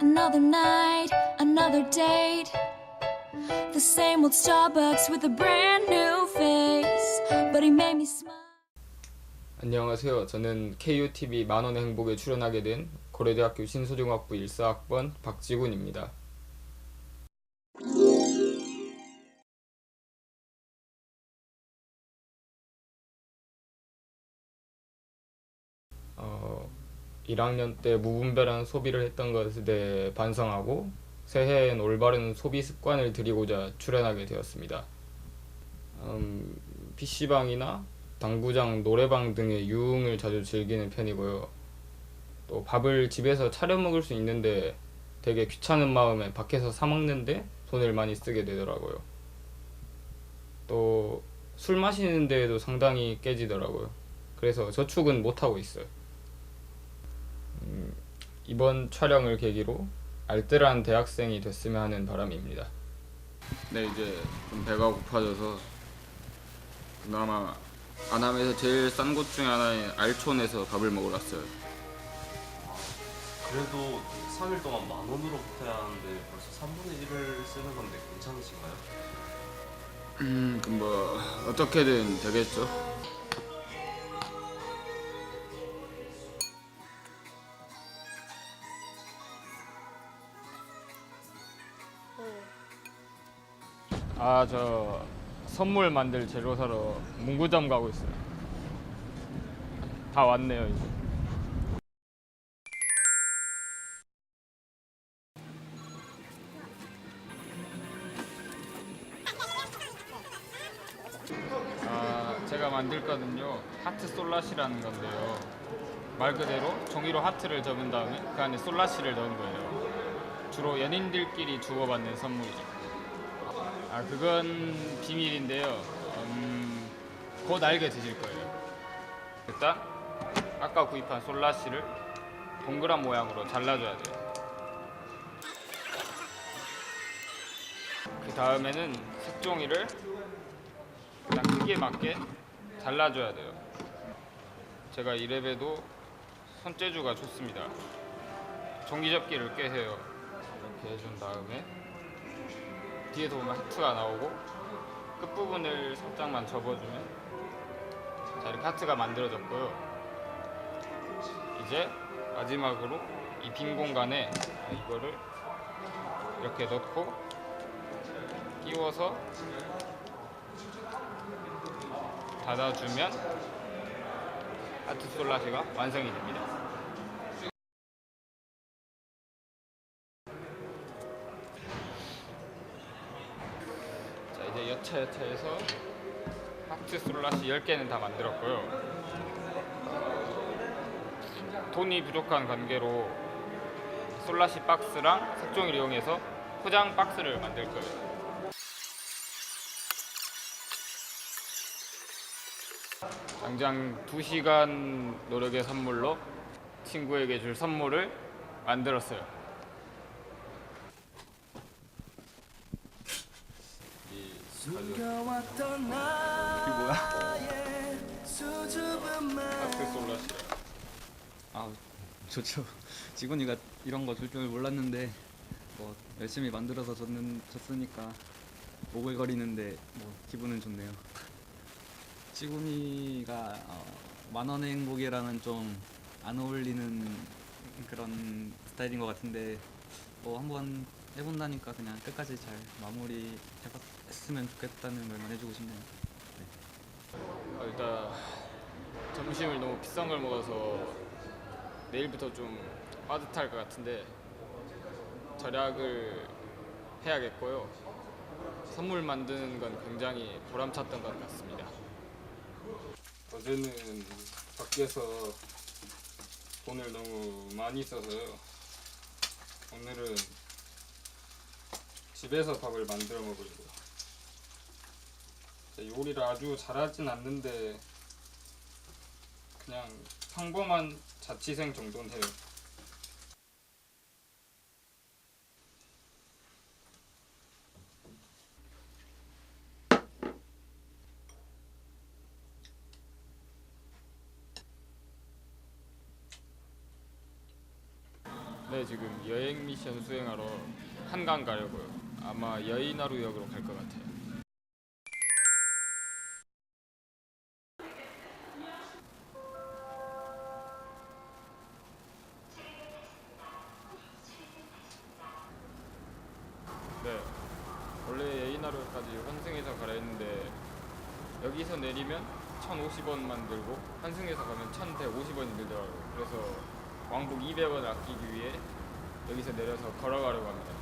Another night, another date. The same old Starbucks with a brand new face. But he made me smile. 안녕하세요. 저는 KUTV 만원의 행복에 출연하게 된 고려대학교 신소중학부 1사학번 박지군입니다. 1학년 때 무분별한 소비를 했던 것에 대해 반성하고 새해엔 올바른 소비 습관을 들이고자 출연하게 되었습니다. 음, PC방이나 당구장, 노래방 등의 유흥을 자주 즐기는 편이고요. 또 밥을 집에서 차려 먹을 수 있는데 되게 귀찮은 마음에 밖에서 사 먹는데 돈을 많이 쓰게 되더라고요. 또 술 마시는 데에도 상당히 깨지더라고요. 그래서 저축은 못 하고 있어요. 음, 이번 촬영을 계기로 알뜰한 대학생이 됐으면 하는 바람입니다. 네, 이제 좀 배가 고파져서 그나마 안암에서 제일 싼 곳 중에 하나인 알촌에서 밥을 먹으러 왔어요. 그래도 3일 동안 만 원으로 버텨야 하는데 벌써 3분의 1을 쓰는 건데 괜찮으신가요? 음, 그럼 뭐 어떻게든 되겠죠. 아, 저 선물 만들 재료 사러 문구점 가고 있어요. 다 왔네요, 이제. 아, 제가 만들 거는요 하트 솔라시라는 건데요 말 그대로 종이로 하트를 접은 다음에 그 안에 솔라시를 넣은 거예요 주로 연인들끼리 주고받는 선물이죠 아 그건 비밀인데요 음, 곧 알게 되실 거예요 일단 아까 구입한 솔라시를 동그란 모양으로 잘라줘야 돼요 그 다음에는 색종이를 그냥 크기에 맞게 잘라줘야 돼요. 제가 이래봬도 손재주가 좋습니다. 종이접기를 꽤 해요. 이렇게 해준 다음에 뒤에서 보면 하트가 나오고 끝부분을 살짝만 접어주면 자 이렇게 하트가 만들어졌고요. 이제 마지막으로 이 빈 공간에 이거를 이렇게 넣고 끼워서 닫아주면 하트 솔라시가 완성이 됩니다. 여차여차해서 하트 솔라시 10개는 다 만들었고요. 돈이 부족한 관계로 솔라시 박스랑 색종이를 이용해서 포장 박스를 만들 거예요. 당장 2시간 노력의 선물로 친구에게 줄 선물을 만들었어요. 이 숨겨왔던 뭐야? 나의 수줍은 솔라시. 아 좋죠. 직원이가 이런 거 줄 줄 몰랐는데 뭐 열심히 만들어서 줬는 줬으니까 오글거리는데 뭐 기분은 좋네요. 직원이가 어, 만원의 행복이랑은 좀 안 어울리는 그런 스타일인 것 같은데 뭐 한번 해본다니까 그냥 끝까지 잘 마무리 해봤 으면 좋겠다는 말만 해주고 싶네요. 아, 일단 점심을 너무 비싼 걸 먹어서 내일부터 좀 빠듯할 것 같은데 절약을 해야겠고요. 선물 만드는 건 굉장히 보람찼던 것 같습니다. 어제는 밖에서 돈을 너무 많이 써서요. 오늘은 집에서 밥을 만들어 먹으려고요. 제가 요리를 아주 잘하진 않는데 그냥 평범한 자취생 정도는 해요. 네, 네, 지금 여행 미션 수행하러 한강 가려고요. 아마 여의나루역으로 갈 것 같아요. 네, 원래 여의나루역까지 환승해서 가려 했는데 여기서 내리면 1,050원만 들고 환승해서 가면 1,150원이 들더라고요. 그래서 왕복 200원을 아끼기 위해 여기서 내려서 걸어가려고 합니다.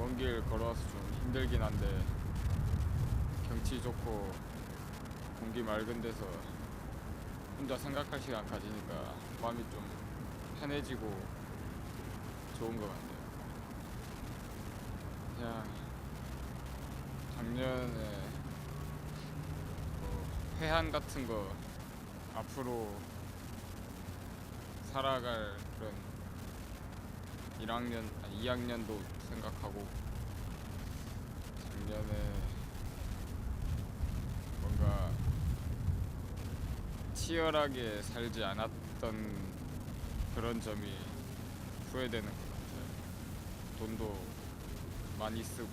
먼 길 걸어와서 좀 힘들긴 한데 경치 좋고 공기 맑은 데서 혼자 생각할 시간 가지니까 마음이 좀 편해지고 좋은 것 같네요. 그냥 작년에 뭐 회한 같은 거 앞으로 살아갈 1학년, 아니 2학년도 생각하고 작년에 뭔가 치열하게 살지 않았던 그런 점이 후회되는 것 같아요. 돈도 많이 쓰고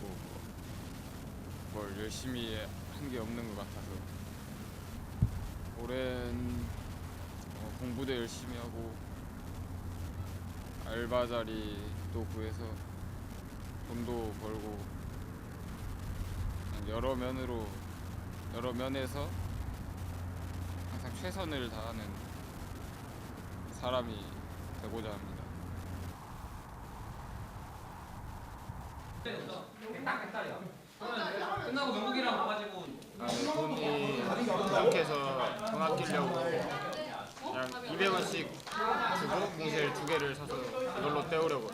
뭐뭘 열심히 한 게 없는 것 같아서 올해는 어, 공부도 열심히 하고 알바 자리도 구해서 돈도 벌고 여러 면으로 여러 면에서 항상 최선을 다하는 사람이 되고자 합니다. 끝나고 명국이랑 와가지고 아, 네, 돈이 부족해서 돈 아끼려고 그냥 200원씩 주고 몽쉘 두 개를 사서 이걸로 때우려고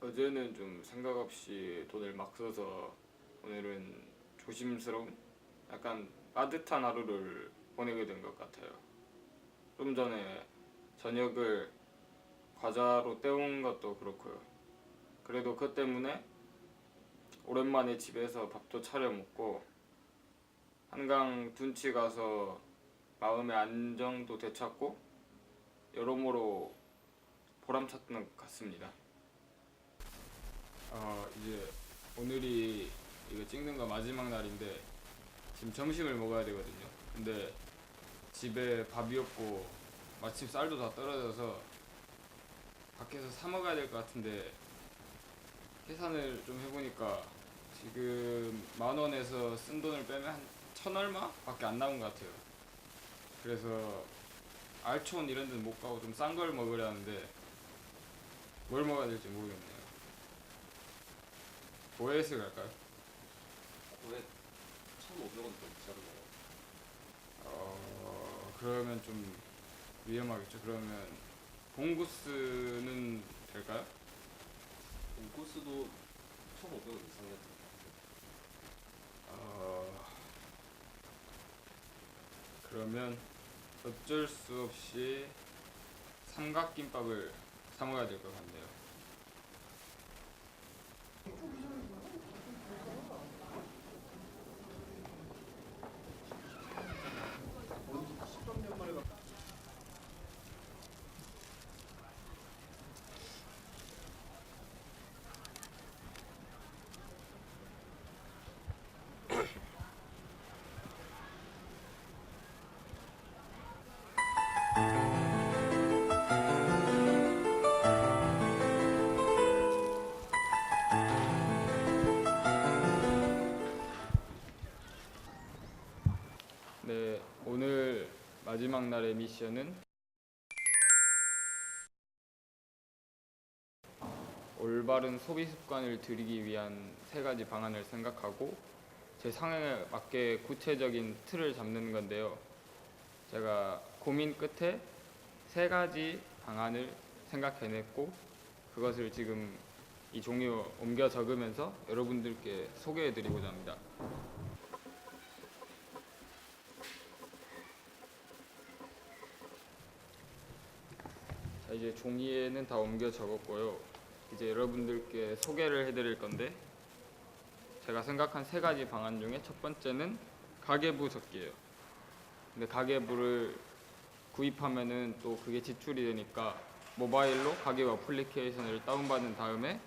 어제는 좀 생각 없이 돈을 막 써서 오늘은 조심스러운 약간 빠듯한 하루를 보내게 된 것 같아요. 좀 전에 저녁을 과자로 때운 것도 그렇고요. 그래도 그 때문에 오랜만에 집에서 밥도 차려 먹고 한강 둔치 가서 마음의 안정도 되찾고 여러모로 보람찼던 것 같습니다. 어, 이제 오늘이 이거 찍는 거 마지막 날인데 지금 점심을 먹어야 되거든요. 근데 집에 밥이 없고 마침 쌀도 다 떨어져서 밖에서 사 먹어야 될 것 같은데 계산을 좀 해보니까 지금 만 원에서 쓴 돈을 빼면 한 천 얼마 밖에 안 남은 것 같아요. 그래서 알촌 이런 데는 못 가고 좀 싼 걸 먹으려 하는데 뭘 먹어야 될지 모르겠네요. 고에스 갈까요? 고에 1,500원 좀 비싸게 먹어. 어 그러면 좀 위험하겠죠. 그러면 봉구스는 될까요? 인코스도 1,500원 이상이었던 어 그러면 어쩔 수 없이 삼각김밥을 사 먹어야 될 것 같네요. 마지막 날의 미션은 올바른 소비 습관을 들이기 위한 세 가지 방안을 생각하고 제 상황에 맞게 구체적인 틀을 잡는 건데요. 제가 고민 끝에 세 가지 방안을 생각해냈고 그것을 지금 이 종이에 옮겨 적으면서 여러분들께 소개해드리고자 합니다. 이제 종이에는 다 옮겨 적었고요. 이제 여러분들께 소개를 해드릴 건데 제가 생각한 세 가지 방안 중에 첫 번째는 가계부 적기예요. 근데 가계부를 구입하면은 또 그게 지출이 되니까 모바일로 가계 어플리케이션을 다운받은 다음에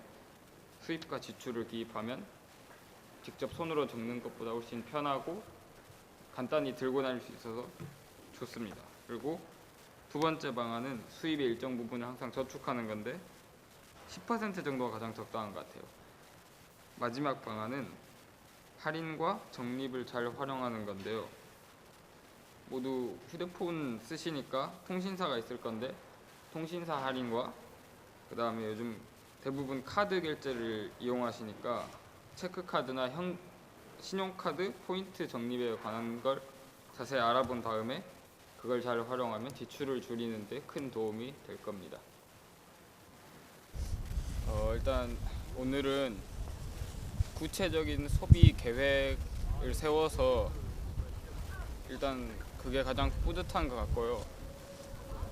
수입과 지출을 기입하면 직접 손으로 적는 것보다 훨씬 편하고 간단히 들고 다닐 수 있어서 좋습니다. 그리고 두 번째 방안은 수입의 일정 부분을 항상 저축하는 건데 10% 정도가 가장 적당한 것 같아요. 마지막 방안은 할인과 적립을 잘 활용하는 건데요. 모두 휴대폰 쓰시니까 통신사가 있을 건데 통신사 할인과 그 다음에 요즘 대부분 카드 결제를 이용하시니까 체크카드나 현, 신용카드 포인트 적립에 관한 걸 자세히 알아본 다음에 그걸 잘 활용하면 지출을 줄이는 데 큰 도움이 될 겁니다. 어, 일단 오늘은 구체적인 소비 계획을 세워서 일단 그게 가장 뿌듯한 것 같고요.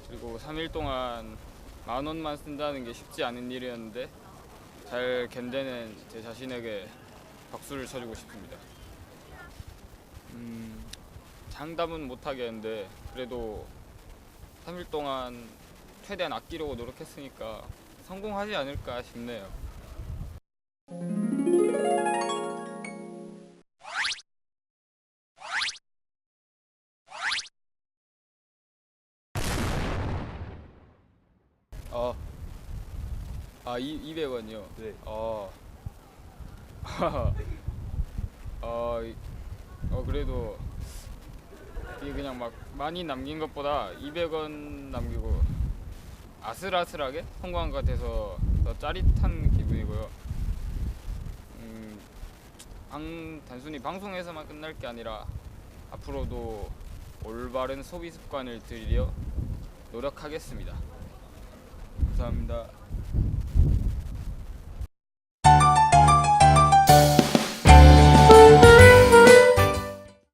그리고 3일 동안 만 원만 쓴다는 게 쉽지 않은 일이었는데 잘 견뎌낸 제 자신에게 박수를 쳐주고 싶습니다. 음, 장담은 못 하겠는데 그래도 3일 동안 최대한 아끼려고 노력했으니까 성공하지 않을까 싶네요. 어. 아, 이, 200원이요? 네. 어. 어, 이- 어, 그래도 이게 그냥 막 많이 남긴 것보다 200원 남기고 아슬아슬하게 성공한 것 같아서 더 짜릿한 기분이고요. 음, 방, 단순히 방송에서만 끝날 게 아니라 앞으로도 올바른 소비 습관을 들이려 노력하겠습니다. 감사합니다.